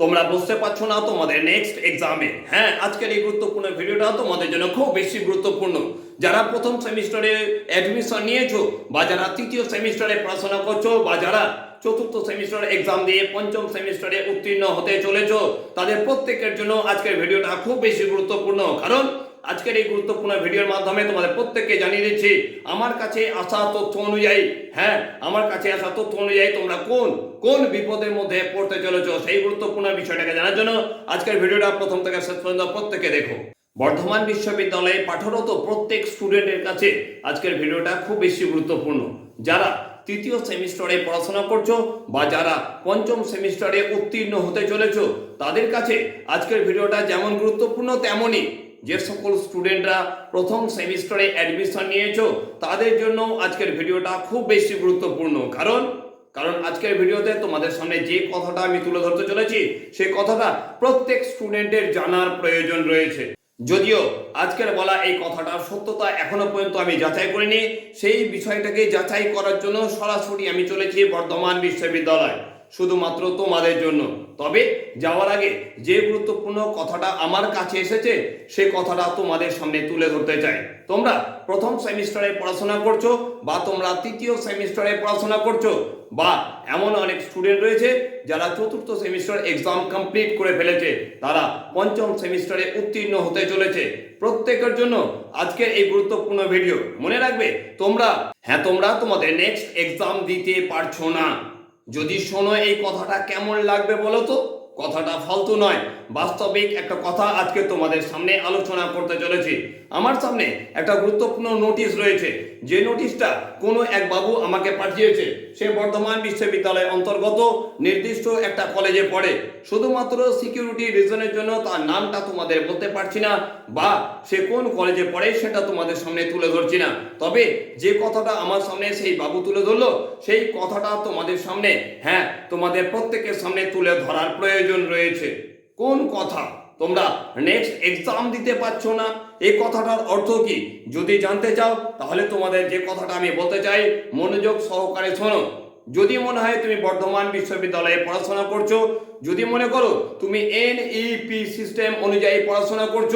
তোমরা বুঝতে পারছ না তোমাদের নেক্সট এক্সামে হ্যাঁ আজকের এই গুরুত্বপূর্ণ ভিডিওটা তোমাদের জন্য খুব বেশি গুরুত্বপূর্ণ। যারা প্রথম সেমিস্টারে অ্যাডমিশন নিয়েছো বা যারা তৃতীয় সেমিস্টারে পড়াশোনা করছ বা যারা চতুর্থ সেমিস্টার এক্সাম দিয়ে পঞ্চম সেমিস্টারে উত্তীর্ণ হতে চলেছো, তাদের প্রত্যেকের জন্য আজকের ভিডিওটা খুব বেশি গুরুত্বপূর্ণ। কারণ আজকের এই গুরুত্বপূর্ণ ভিডিওর মাধ্যমে তোমাদের প্রত্যেককে জানিয়ে দিচ্ছি, আমার কাছে আসা তথ্য অনুযায়ী হ্যাঁ আমার কাছে আসা তথ্য অনুযায়ী তোমরা কোন কোন বিপদের মধ্যে পড়তে চলেছো সেই গুরুত্বপূর্ণ বিষয়টাকে জানার জন্য আজকের ভিডিওটা প্রথম থেকে শেষ পর্যন্ত প্রত্যেকে দেখো। বর্ধমান বিশ্ববিদ্যালয়ে পাঠরত প্রত্যেক স্টুডেন্টের কাছে আজকের ভিডিওটা খুব বেশি গুরুত্বপূর্ণ। যারা তৃতীয় সেমিস্টারে পড়াশোনা করছ বা যারা পঞ্চম সেমিস্টারে উত্তীর্ণ হতে চলেছো, তাদের কাছে আজকের ভিডিওটা যেমন গুরুত্বপূর্ণ, তেমনই যে সকল স্টুডেন্টরা প্রথম সেমিস্টারে অ্যাডমিশন নিয়েছো, তাদের জন্য আজকের ভিডিওটা খুব বেশি গুরুত্বপূর্ণ। কারণ কারণ আজকের ভিডিওতে তোমাদের সামনে যে কথাটা আমি তুলে ধরতে চলেছি, সেই কথাটা প্রত্যেক স্টুডেন্টের জানার প্রয়োজন রয়েছে। যদিও আজকের বলা এই কথাটার সত্যতা এখনও পর্যন্ত আমি যাচাই করিনি, সেই বিষয়টাকে যাচাই করার জন্য সরাসরি আমি চলেছি বর্ধমান বিশ্ববিদ্যালয়। শুধুমাত্র তোমাদের জন্য। তবে যাওয়ার আগে যে গুরুত্বপূর্ণ কথাটা আমার কাছে এসেছে, সে কথাটা তোমাদের সামনে তুলে ধরতে চাই। তোমরা প্রথম সেমিস্টারে পড়াশোনা করছ বা তোমরা তৃতীয় সেমিস্টারে পড়াশোনা করছ বা এমন অনেক স্টুডেন্ট রয়েছে যারা চতুর্থ সেমিস্টার এক্সাম কমপ্লিট করে ফেলেছে। তারা পঞ্চম সেমিস্টারে উত্তীর্ণ হতে চলেছে। প্রত্যেকের জন্য আজকের এই গুরুত্বপূর্ণ ভিডিও মনে রাখবে, তোমরা হ্যাঁ তোমরা তোমাদের নেক্সট এক্সাম দিতে পারছ না। যদি শোনো এই কথাটা কেমন লাগবে বলো তো? কথাটা ফালতু নয়, বাস্তবিক একটা কথা আজকে তোমাদের সামনে আলোচনা করতে চলেছি। আমার সামনে একটা গুরুত্বপূর্ণ নোটিশ রয়েছে। যে নোটিশটা কোনো এক বাবু আমাকে পাঠিয়েছে, সে বর্ধমান বিশ্ববিদ্যালয়ের অন্তর্গত নির্দিষ্ট একটা কলেজে পড়ে। শুধুমাত্র সিকিউরিটি রিজনের জন্য তার নামটা তোমাদের বলতে পারছি না, বা সে কোন কলেজে পড়ে সেটা তোমাদের সামনে তুলে ধরছি না। তবে যে কথাটা আমার সামনে সেই বাবু তুলে ধরলো, সেই কথাটা তোমাদের সামনে হ্যাঁ তোমাদের প্রত্যেকের সামনে তুলে ধরার প্রয়োজন রয়েছে। কোন কথা তোমরা নেক্সট এক্সাম দিতে পারছ না? এই কথাটার অর্থ কি? যদি জানতে চাও, তাহলে তোমাদের যে কথাটা আমি বলতে চাই, মনোযোগ সহকারে শোনো। যদি মনে হয় তুমি বর্ধমান বিশ্ববিদ্যালয়ে পড়াশোনা করছ, যদি মনে করো তুমি এনইপি সিস্টেম অনুযায়ী পড়াশোনা করছ,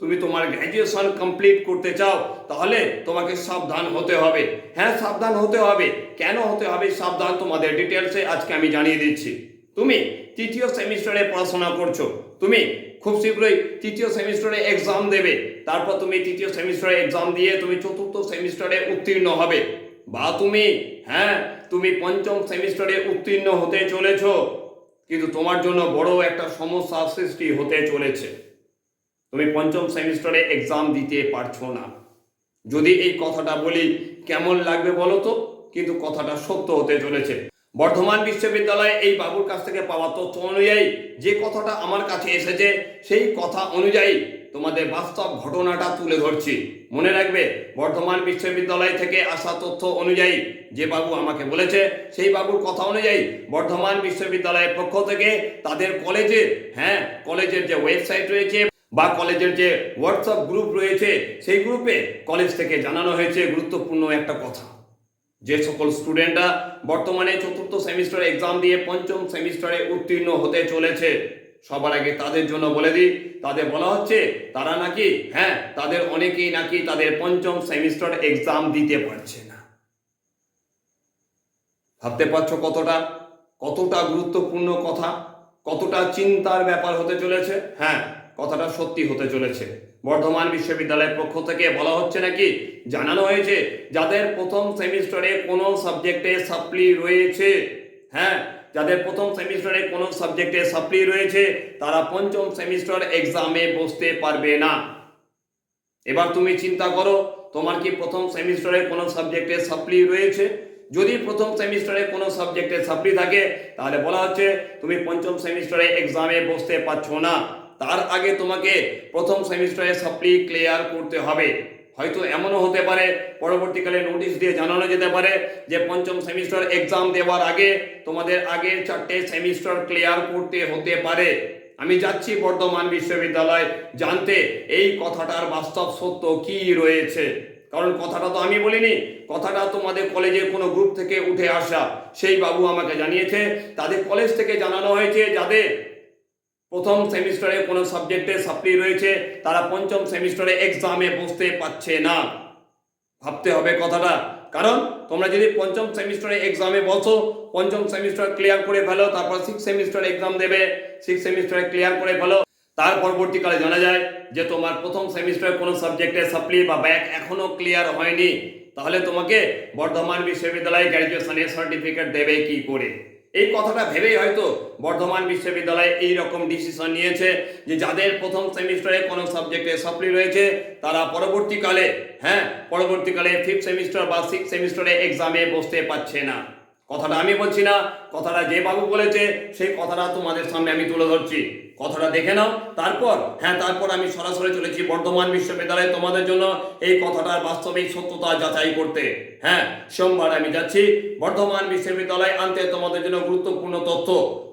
তুমি তোমার গ্র্যাজুয়েশন কমপ্লিট করতে চাও, তাহলে তোমাকে সাবধান হতে হবে। হ্যাঁ সাবধান হতে হবে। কেন হতে হবে সাবধান তোমাদের ডিটেলসে আজকে আমি জানিয়ে দিচ্ছি। তুমি তৃতীয় সেমিস্টারে পড়াশোনা করছ। তুমি খুব শীঘ্রই তৃতীয় সেমিস্টারে এক্সাম দেবে। তারপর তুমি তৃতীয় সেমিস্টারে এক্সাম দিয়ে তুমি চতুর্থ সেমিস্টারে উত্তীর্ণ হবে। বা তুমি হ্যাঁ তুমি পঞ্চম সেমিস্টারে উত্তীর্ণ হতে চলেছ, কিন্তু তোমার জন্য বড় একটা সমস্যা সৃষ্টি হতে চলেছে। তুমি পঞ্চম সেমিস্টারে এক্সাম দিতে পারছ না। যদি এই কথাটা বলি, কেমন লাগবে বলো তো? কিন্তু কথাটা সত্য হতে চলেছে। বর্ধমান বিশ্ববিদ্যালয়ে এই বাবুর কাছ থেকে পাওয়া তথ্য অনুযায়ী যে কথাটা আমার কাছে এসেছে, সেই কথা অনুযায়ী তোমাদের বাস্তব ঘটনাটা তুলে ধরছি। মনে রাখবে, বর্ধমান বিশ্ববিদ্যালয় থেকে আসা তথ্য অনুযায়ী যে বাবু আমাকে বলেছে, সেই বাবুর কথা অনুযায়ী বর্ধমান বিশ্ববিদ্যালয়ের পক্ষ থেকে তাদের কলেজের হ্যাঁ কলেজের যে ওয়েবসাইট রয়েছে বা কলেজের যে হোয়াটসঅ্যাপ গ্রুপ রয়েছে, সেই গ্রুপে কলেজ থেকে জানানো হয়েছে গুরুত্বপূর্ণ একটা কথা। যে সকল স্টুডেন্টরা বর্তমানে চতুর্থ সেমিস্টার এক্সাম দিয়ে পঞ্চম সেমিস্টারে উত্তীর্ণ হতে চলেছে সবার আগে তাদের জন্য বলে দিই, তাদের বলা হচ্ছে তারা নাকি হ্যাঁ তাদের অনেকেই নাকি তাদের পঞ্চম সেমিস্টার এক্সাম দিতে পারছে না। ভাবতে পারছ কতটা? কতটা গুরুত্বপূর্ণ কথা? কতটা চিন্তার ব্যাপার হতে চলেছে? হ্যাঁ কথাটা সত্যি হতে চলেছে। বর্ধমান বিশ্ববিদ্যালয়ের পক্ষ থেকে বলা হচ্ছে নাকি, জানানো হয়েছে, যাদের প্রথম সেমিস্টারে কোনো সাবজেক্টে সাপ্লি রয়েছে হ্যাঁ যাদের প্রথম সেমিস্টারে কোনো সাবজেক্টে সাপ্লি রয়েছে, তারা পঞ্চম সেমিস্টার এক্সামে বসতে পারবে না। এবার তুমি চিন্তা করো, তোমার কি প্রথম সেমিস্টারে কোনো সাবজেক্টে সাপ্লি রয়েছে? যদি প্রথম সেমিস্টারে কোনো সাবজেক্টে সাপ্লি থাকে, তাহলে বলা হচ্ছে তুমি পঞ্চম সেমিস্টারে এক্সামে বসতে পারছ না। তার আগে তোমাকে প্রথম সেমিস্টারে সাপ্লি ক্লিয়ার করতে হবে। হয়তো এমনও হতে পারে, পরবর্তীকালে নোটিশ দিয়ে জানানো যেতে পারে যে পঞ্চম সেমিস্টার এক্সাম দেওয়ার আগে তোমাদের আগের চারটে সেমিস্টার ক্লিয়ার করতে হতে পারে। আমি যাচ্ছি বর্ধমান বিশ্ববিদ্যালয় জানতে, এই কথাটার বাস্তব সত্য কি রয়েছে? কারণ কথাটা তো আমি বলিনি, কথাটা তোমাদের কলেজের কোনো গ্রুপ থেকে উঠে আসা। সেই বাবু আমাকে জানিয়েছে, তাদের কলেজ থেকে জানানো হয়েছে যাদের প্রথম সেমিস্টারে কোনো সাবজেক্টে সাপ্লি রয়েছে, তারা পঞ্চম সেমিস্টারে এক্সামে বসতে পারছে না। ভাবতে হবে কথাটা। কারণ তোমরা যদি পঞ্চম সেমিস্টারে এক্সামে বসো, পঞ্চম সেমিস্টার ক্লিয়ার করে ফেলো, তারপর সিক্স সেমিস্টার এক্সাম দেবে সিক্স সেমিস্টারে ক্লিয়ার করে ফেলো, তার পরবর্তীকালে জানা যায় যে তোমার প্রথম সেমিস্টারে কোনো সাবজেক্টে সাপ্লি বা ব্যাক এখনও ক্লিয়ার হয়নি। তাহলে তোমাকে বর্ধমান বিশ্ববিদ্যালয় গ্র্যাজুয়েশনের সার্টিফিকেট দেবে কি করে? এই কথাটা ভেবেই হয়তো বর্ধমান বিশ্ববিদ্যালয় এই রকম ডিসিশন নিয়েছে যে যাদের প্রথম সেমিস্টারে কোনো সাবজেক্টে সাপ্লি রয়েছে, তারা পরবর্তীকালে হ্যাঁ পরবর্তীকালে ফিফথ সেমিস্টার বা সিক্স সেমিস্টারে এক্সামে বসতে পারছে না। কথাটা আমি বলছি না, কথাটা যে বাবু বলেছে, সেই কথাটা তোমাদের সামনে আমি তুলে ধরছি। কথাটা দেখে নাও, তারপর হ্যাঁ তারপর আমি সরাসরি চলেছি বর্ধমান বিশ্ববিদ্যালয়ে তোমাদের জন্য এই কথাটার বাস্তবিক সত্যতা যাচাই করতে। হ্যাঁ সোমবার আমি যাচ্ছি বর্ধমান বিশ্ববিদ্যালয়ে আনতে তোমাদের জন্য গুরুত্বপূর্ণ তথ্য।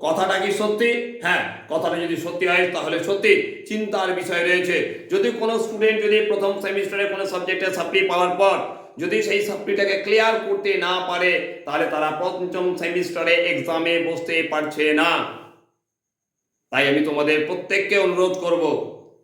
কথাটা কি সত্যি? হ্যাঁ কথাটা যদি সত্যি হয়, তাহলে সত্যি। চিন্তার বিষয় রয়েছে। যদি কোনো স্টুডেন্ট যদি প্রথম সেমিস্টারে কোনো সাবজেক্টে সাপ্লি পাওয়ার পর যদি সেই সাপ্লিটাকে ক্লিয়ার করতে না পারে, তাহলে তারা পঞ্চম সেমিস্টারে এক্সামে বসতে পারছে না। তাই আমি তোমাদের প্রত্যেককে অনুরোধ করব,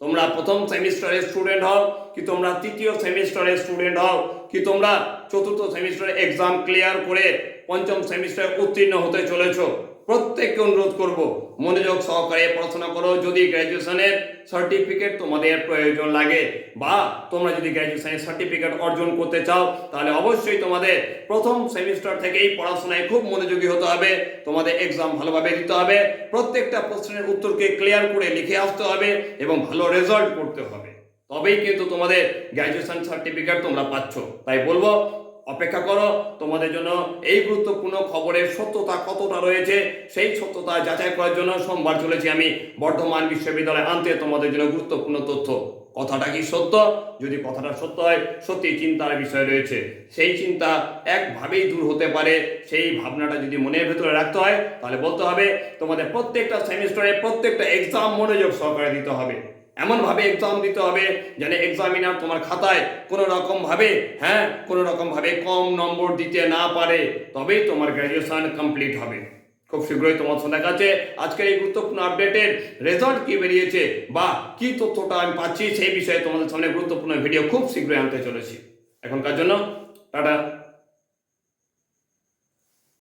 তোমরা প্রথম সেমিস্টারের স্টুডেন্ট হও, কি তোমরা তৃতীয় সেমিস্টারের স্টুডেন্ট হও, কি তোমরা চতুর্থ সেমিস্টারে এক্সাম ক্লিয়ার করে পঞ্চম সেমিস্টারে উত্তীর্ণ হতে চলেছো। প্রত্যেককে অনুরোধ করব, মনোযোগ সহকারে পড়াশোনা করো। যদি গ্র্যাজুয়েশনের সার্টিফিকেট তোমাদের প্রয়োজন লাগে বা তোমরা যদি গ্র্যাজুয়েশনের সার্টিফিকেট অর্জন করতে চাও, তাহলে অবশ্যই তোমাদের প্রথম সেমিস্টার থেকেই পড়াশোনায় খুব মনোযোগী হতে হবে। তোমাদের এক্সাম ভালোভাবে দিতে হবে। প্রত্যেকটা প্রশ্নের উত্তরকে ক্লিয়ার করে লিখে আসতে হবে এবং ভালো রেজাল্ট করতে হবে। তবেই কিন্তু তোমাদের গ্র্যাজুয়েশন সার্টিফিকেট তোমরা পাচ্ছ। তাই বলব অপেক্ষা করো, তোমাদের জন্য এই গুরুত্বপূর্ণ খবরের সত্যতা কতটা রয়েছে, সেই সত্যতা যাচাই করার জন্য সোমবার চলেছি আমি বর্ধমান বিশ্ববিদ্যালয়ে আনতে। তোমাদের জন্য গুরুত্বপূর্ণ তথ্য। কথাটা কি সত্য? যদি কথাটা সত্য হয়, সত্যি চিন্তার বিষয় রয়েছে। সেই চিন্তা একভাবেই দূর হতে পারে। সেই ভাবনাটা যদি মনের ভেতরে রাখতে হয়, তাহলে বলতে হবে, তোমাদের প্রত্যেকটা সেমিস্টারে প্রত্যেকটা এক্সাম মনোযোগ সহকারে দিতে হবে। এমন ভাবে এক্সাম দিতে হবে যেন এক্সামিনার তোমার খাতায় কোনো রকম ভাবে হ্যাঁ কোনো রকম ভাবে কম নম্বর দিতে না পারে, তবেই তোমার গ্র্যাজুয়েশন কমপ্লিট হবে। খুব শীঘ্রই তোমার সঙ্গে কাছে আজকের এই গুরুত্বপূর্ণ আপডেটের রেজাল্ট কি বেরিয়েছে বা কি তথ্যটা আমি পাচ্ছি সেই বিষয়ে তোমাদের সামনে গুরুত্বপূর্ণ ভিডিও খুব শীঘ্রই আনতে চলেছি। এখনকার জন্য টাটা।